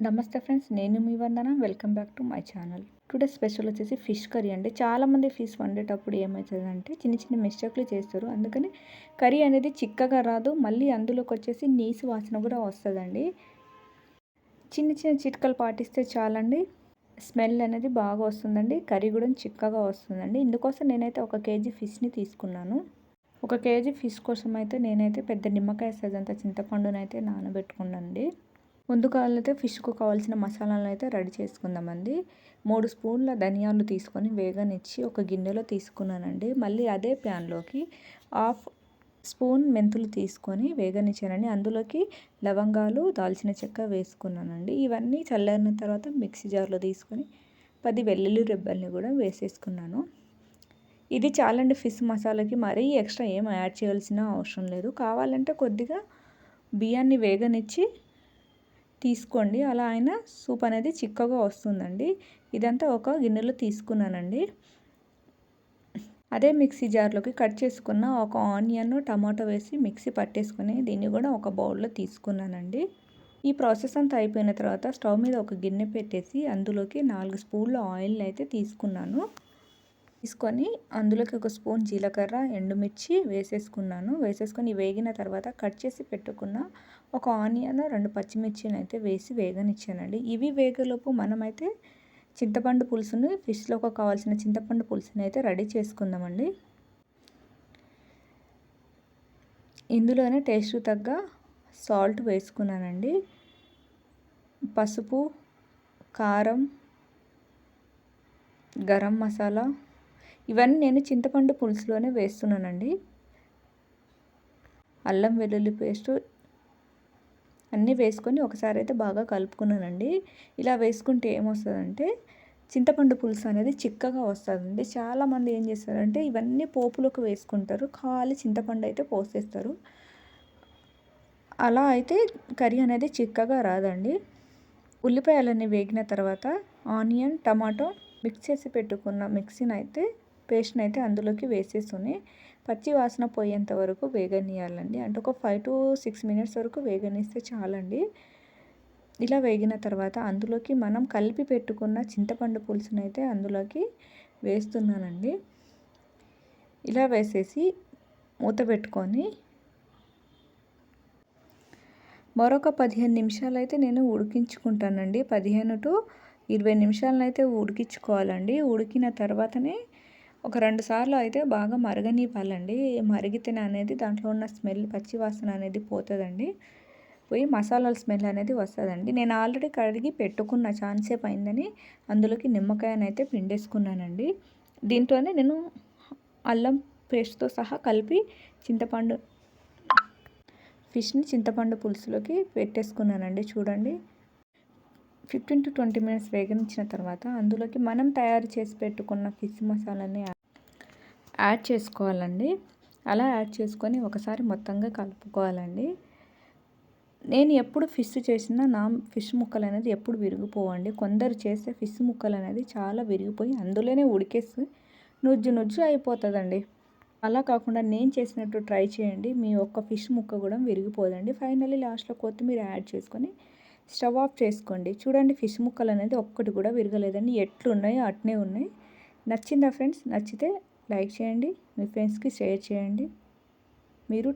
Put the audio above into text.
నమస్తే ఫ్రెండ్స్ నేను మీ Vandana. Welcome back to my channel. Today special వచ్చేసి ఫిష్ కర్రీ అండి. చాలామంది ఫిష్ వండేటప్పుడు ఏమవుతుందంటే చిన్న చిన్న మిస్టేక్లు చేస్తారు. అందుకని కర్రీ అనేది చిక్కగా రాదు. మళ్ళీ అందులోకి వచ్చేసి నీసు వాసన కూడా వస్తుందండి. చిన్న చిన్న చిట్కలు పాటిస్తే చాలండి. స్మెల్ అనేది బాగా వస్తుందండి. కర్రీ కూడా చిక్కగా వస్తుందండి. ఇందుకోసం నేనైతే ఒక కేజీ ఫిష్ని తీసుకున్నాను. ఒక కేజీ ఫిష్ కోసం అయితే నేనైతే పెద్ద నిమ్మకాయ సైజ్ అంత చింతపండునైతే నానబెట్టుకున్నానండి. ముందుగా అయితే ఫిష్కు కావాల్సిన మసాలాలు అయితే రెడీ చేసుకుందామండి. మూడు స్పూన్ల ధనియాలు తీసుకొని వేగనిచ్చి ఒక గిన్నెలో తీసుకున్నానండి. మళ్ళీ అదే ప్యాన్లోకి హాఫ్ స్పూన్ మెంతులు తీసుకొని వేగనిచ్చానండి. అందులోకి లవంగాలు దాల్చిన చెక్క వేసుకున్నానండి. ఇవన్నీ చల్లారిన తర్వాత మిక్సీ జార్లో తీసుకొని పది వెల్లుల్లి రెబ్బల్ని కూడా వేసేసుకున్నాను. ఇది చాలండి ఫిష్ మసాలాకి. మరీ ఎక్స్ట్రా ఏం యాడ్ చేయాల్సిన అవసరం లేదు. కావాలంటే కొద్దిగా బియ్యాన్ని వేగనిచ్చి తీసుకోండి. అలా అయినా సూప్ అనేది చిక్కగా వస్తుందండి. ఇదంతా ఒక గిన్నెలో తీసుకున్నానండి. అదే మిక్సీ జార్లోకి కట్ చేసుకున్న ఒక ఆనియన్ టమాటో వేసి మిక్సీ పట్టేసుకుని దీన్ని కూడా ఒక బౌల్లో తీసుకున్నానండి. ఈ ప్రాసెస్ అంతా అయిపోయిన తర్వాత స్టవ్ మీద ఒక గిన్నె పెట్టేసి అందులోకి నాలుగు స్పూన్ల ఆయిల్ని అయితే తీసుకున్నాను. తీసుకొని అందులోకి ఒక స్పూన్ జీలకర్ర ఎండుమిర్చి వేసేసుకున్నాను. వేసేసుకొని వేగిన తర్వాత కట్ చేసి పెట్టుకున్న ఒక ఆనియన్ రెండు పచ్చిమిర్చిని అయితే వేసి వేగనిచ్చానండి. ఇవి వేగలోపు మనమైతే చింతపండు పులుసుని ఫిష్లోకి కావాల్సిన చింతపండు పులుసుని అయితే రెడీ చేసుకుందామండి. ఇందులోనే టేస్ట్ తగ్గ సాల్ట్ వేసుకున్నానండి. పసుపు కారం గరం మసాలా ఇవన్నీ నేను చింతపండు పులుసులోనే వేస్తున్నానండి. అల్లం వెల్లుల్లి పేస్టు అన్నీ వేసుకొని ఒకసారి అయితే బాగా కలుపుకున్నానండి. ఇలా వేసుకుంటే ఏమొస్తుందంటే చింతపండు పులుసు అనేది చిక్కగా వస్తుందండి. చాలామంది ఏం చేస్తారంటే ఇవన్నీ పోపులోకి వేసుకుంటారు ఖాళీ చింతపండు అయితే పోసేస్తారు. అలా అయితే కర్రీ అనేది చిక్కగా రాదండి. ఉల్లిపాయలన్నీ వేగిన తర్వాత ఆనియన్ టమాటో మిక్స్ చేసి పెట్టుకున్న మిక్సీని అయితే పేస్ట్ని అయితే అందులోకి వేసేసుకుని పచ్చి వాసన పోయేంత వరకు వేగనీయాలండి అంటే ఒక ఫైవ్ టు సిక్స్ మినిట్స్ వరకు వేగనిస్తే చాలండి. ఇలా వేగిన తర్వాత అందులోకి మనం కలిపి పెట్టుకున్న చింతపండు పులుసుని అయితే అందులోకి వేస్తున్నానండి. ఇలా వేసేసి మూత పెట్టుకొని మరొక పదిహేను నిమిషాలు అయితే నేను ఉడికించుకుంటానండి. పదిహేను టు ఇరవై నిమిషాలను అయితే ఉడికించుకోవాలండి. ఉడికిన తర్వాతనే ఒక రెండు సార్లు అయితే బాగా మరగనివ్వాలండి. మరిగితేనే అనేది దాంట్లో ఉన్న స్మెల్ పచ్చి వాసన అనేది పోతుందండి. పోయి మసాలాల స్మెల్ అనేది వస్తుందండి. నేను ఆల్రెడీ కడిగి పెట్టుకున్న ఛాన్సేపు అయిందని అందులోకి నిమ్మకాయనైతే పిండేసుకున్నానండి. దీంట్లోనే నేను అల్లం పేస్ట్తో సహా కలిపి చింతపండు ఫిష్ని చింతపండు పులుసులోకి పెట్టేసుకున్నానండి. చూడండి. ఫిఫ్టీన్ టు ట్వంటీ మినిట్స్ వేగించిన తర్వాత అందులోకి మనం తయారు చేసి పెట్టుకున్న ఫిష్ మసాలాని యాడ్ చేసుకోవాలండి. అలా యాడ్ చేసుకొని ఒకసారి మొత్తంగా కలుపుకోవాలండి. నేను ఎప్పుడు ఫిష్ చేసినా నా ఫిష్ ముక్కలు అనేది ఎప్పుడు విరిగిపోవండి. కొందరు చేస్తే ఫిష్ ముక్కలు అనేది చాలా విరిగిపోయి అందులోనే ఉడికేసి నుజ్జు నుజ్జు అయిపోతుందండి. అలా కాకుండా నేను చేసినట్టు ట్రై చేయండి. మీ ఒక్క ఫిష్ ముక్క కూడా విరిగిపోదండి. ఫైనల్లీ లాస్ట్లో కొత్తిమీర యాడ్ చేసుకొని స్టవ్ ఆఫ్ చేసుకోండి. చూడండి ఫిష్ ముక్కలు అనేది ఒక్కటి కూడా విరగలేదండి. ఎట్లున్నాయో అట్నే ఉన్నాయి. నచ్చిందా ఫ్రెండ్స్? నచ్చితే లైక్ చేయండి. మీ ఫ్రెండ్స్కి షేర్ చేయండి. మీరు